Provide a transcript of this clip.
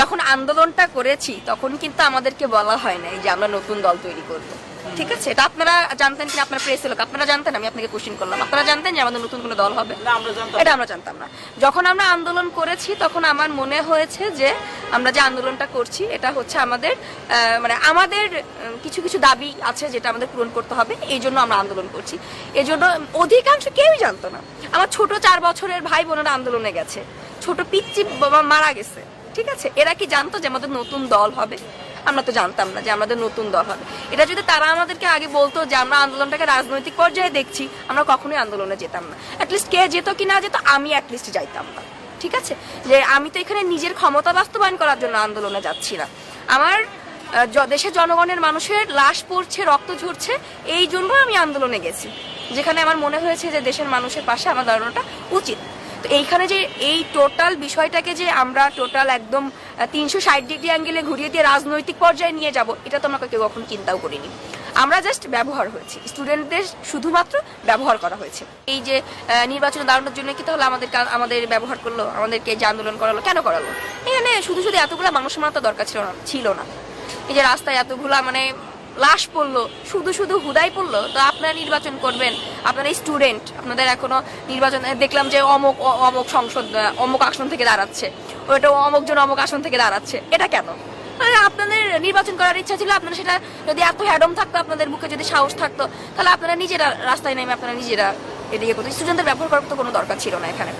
যখন আন্দোলনটা করেছি তখন কিন্তু আমাদেরকে বলা হয় নাই যে আমরা নতুন দল তৈরি করব। ঠিক আছে? এটা আপনারা জানতেন কিনা? আপনার প্রেস লোক আপনারা জানতেন? আমি আপনাকে কোশ্চিন করলাম। আপনারা জানতেন যে আমাদের নতুন কোনো দল হবে? এটা আমরা জানতাম না। যখন আমরা আন্দোলন করেছি তখন আমার মনে হয়েছে যে আমরা যে আন্দোলনটা করছি এটা হচ্ছে আমাদের মানে আমাদের কিছু কিছু দাবি আছে যেটা আমাদের পূরণ করতে হবে। এই জন্য আমরা আন্দোলন করছি। এই জন্য অধিকাংশ কেউই জানতো না। আমার ছোট চার বছরের ভাই বোনেরা আন্দোলনে গেছে। ছোট পিচ্চি বাবা মারা গেছে। ঠিক আছে? এরা কি জানতো যে আমাদের নতুন দল হবে? আমরা তো জানতাম না যে আমাদের নতুন দল হবে। এটা যদি তারা আমাদেরকে আগে বলতো যে আমরা আন্দোলনটাকে রাজনৈতিক পর্যায়ে দেখছি, আমরা কখনোই আন্দোলনে যেতাম না। অ্যাটলিস্ট কে যেত কি না যেত, আমি অ্যাটলিস্ট যাইতাম না। ঠিক আছে? যে আমি তো এখানে নিজের ক্ষমতা বাস্তবায়ন করার জন্য আন্দোলনে যাচ্ছি না। আমার দেশের জনগণের মানুষের লাশ পড়ছে, রক্ত ঝরছে, এই জন্য আমি আন্দোলনে গেছি। যেখানে আমার মনে হয়েছে যে দেশের মানুষের পাশে আমার দাঁড়ানোটা উচিত। তো এইখানে যে এই টোটাল বিষয়টাকে যে আমরা টোটাল একদম তিনশো ষাট ডিগ্রি অ্যাঙ্গেলে ঘুরিয়ে দিয়ে রাজনৈতিক পর্যায়ে নিয়ে যাব, এটা তো আমরা কেউ কখন চিন্তাও করিনি। আমরা জাস্ট ব্যবহার হয়েছি। স্টুডেন্টদের শুধুমাত্র ব্যবহার করা হয়েছে। এই যে নির্বাচনে দাঁড়ানোর জন্য কি তাহলে আমাদের আমাদের ব্যবহার করল, আমাদেরকে যে আন্দোলন করালো, কেন করালো? এখানে শুধু শুধু এতগুলো মানুষ মারা দরকার ছিল না ছিল না। এই যে রাস্তায় এতগুলা মানে লাশ পড়ল, শুধু শুধু হুদাই পড়ল, তো আপনারা নির্বাচন করবেন। আপনারা স্টুডেন্ট আপনাদের এখনও নির্বাচন দেখলাম যে অমুক অমুক সংসদ অমুক আসন থেকে দাঁড়াচ্ছে। ওইটা অমুক জন অমুক আসন থেকে দাঁড়াচ্ছে। এটা কেন? আপনাদের নির্বাচন করার ইচ্ছা ছিল, আপনারা সেটা যদি এত হ্যাডম থাকতো, আপনাদের বুকে যদি সাহস থাকতো, তাহলে আপনারা নিজেরা রাস্তায় নেমে আপনারা নিজেরা এদিকে করতো স্টুডেন্টদের ব্যবহার করার তো কোনো দরকার ছিল না এখানে।